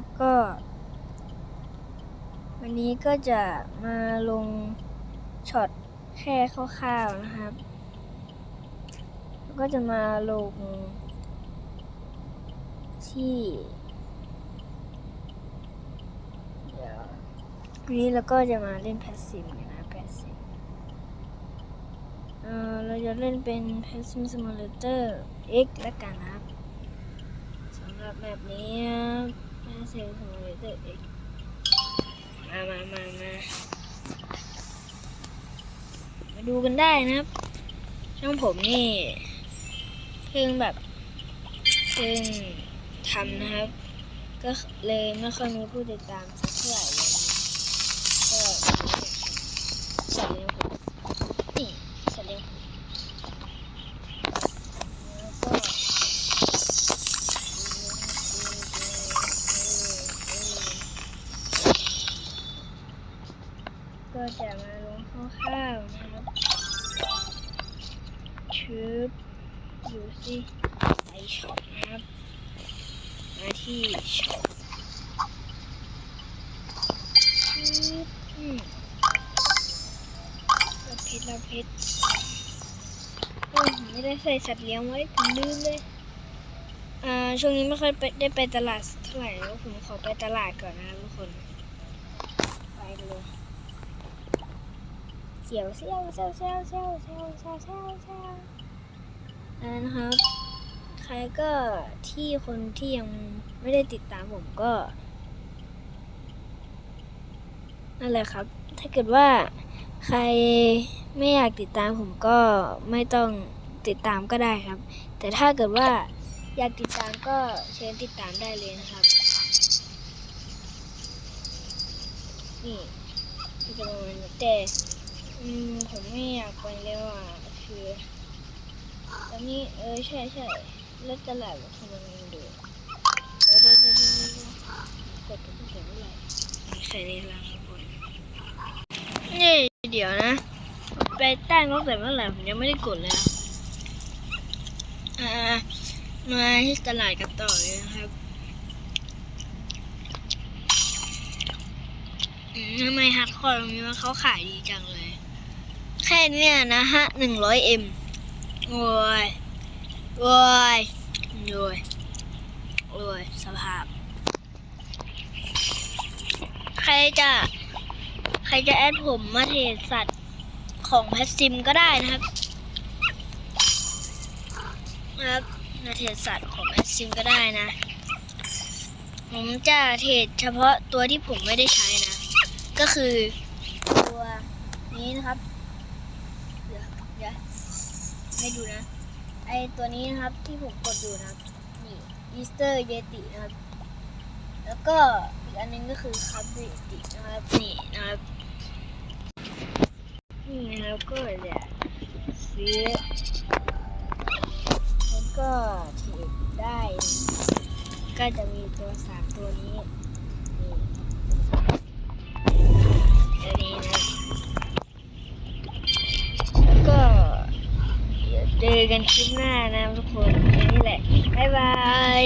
นะครับก็ วันนี้ก็จะมาลงช็อตแค่คร่าวๆนะครับแล้วก็จะมาลง ที่เดี๋ยววันนี้เราก็จะมาเล่นแพสซีฟกันนะแพสซีฟเออเราจะเล่นเป็น Passing Simulator X แล้วกันนะครับสำหรับแบบนี้ มามามามามาดูกันได้นะครับ ช่องผมนี่ เพิ่งแบบ เพิ่งทำนะครับ ก็เลยไม่ค่อยมีผู้ติดตามสั ก็จะมาลงคร่าวๆนะครับชืบดูสิไปช็อปนะครับ มาที่ช็อปชืบอืมเราเพชรเราเพชรโอ้ยผมไม่ได้ใส่สัตว์เลี้ยงไว้ผมลืมเลยอ่าช่วงนี้ไม่ค่อยไปได้ไปตลาดเท่าไหร่แล้วผมขอไปตลาดก่อนนะทุกคน ไปเลย สียวเสียวเสียวเสียวเสียวเสียวเสียวเสียวเสียวนั่นนะครับ ใครก็ที่คนที่ยังไม่ได้ติดตามผมก็นั่นแหละครับ ถ้าเกิดว่าใครไม่อยากติดตามผมก็ไม่ต้องติดตามก็ได้ครับ แต่ถ้าเกิดว่าอยากติดตามก็เชิญติดตามได้เลยนะครับ นี่จะประมาณแต่ อืมผมไม่อยากไปแล้วอะคือตอนนี้เออใช่ใช่เลิกตลาดแบทำไมมันดูเดี๋ยวเดี๋ยวเดี๋ยวเดี๋ยวเดี๋ยวกดไปตั้งแต่เดือไหร่มีใครในร้านทุกคนนี่เดี๋ยวนะ ไปตั้งตั้งแต่เมื่อไหร่ผมยังไม่ได้กดเลยอ่ามาที่ตลาดกันต่อเลยนะครับอืมทำไมฮัดคอร์ตรงนี้มันเขาขายดีจังเลย แค่เนี้ยนะฮะหนึ่งร้อยเอ็มโอ้ยโอ้ยโอ้ยโอ้ยสภาพ ใครจะ ใครจะแอดผมมาเทรดสัตว์ของแพสซิมก็ได้นะครับนะครับมาเทรดสัตว์ของแพสซิมก็ได้นะ ผมจะเทรดเฉพาะตัวที่ผมไม่ได้ใช้นะ ก็คือตัวนี้นะครับ เดี๋ยวให้ดูนะ ไอตัวนี้นะครับที่ผมกดอยู่นะครับ นี่อีสเตอร์เยตินะครับ แล้วก็อีกอันนึงก็คือคับเยตินะครับนี่นะครับ นี่นะครับก็จะซื้อแล้วก็เทรดได้ ก็จะมีตัวสามตัวนี้ เจอกันคลิปหน้านะทุกคน นี่แหละ บ๊ายบาย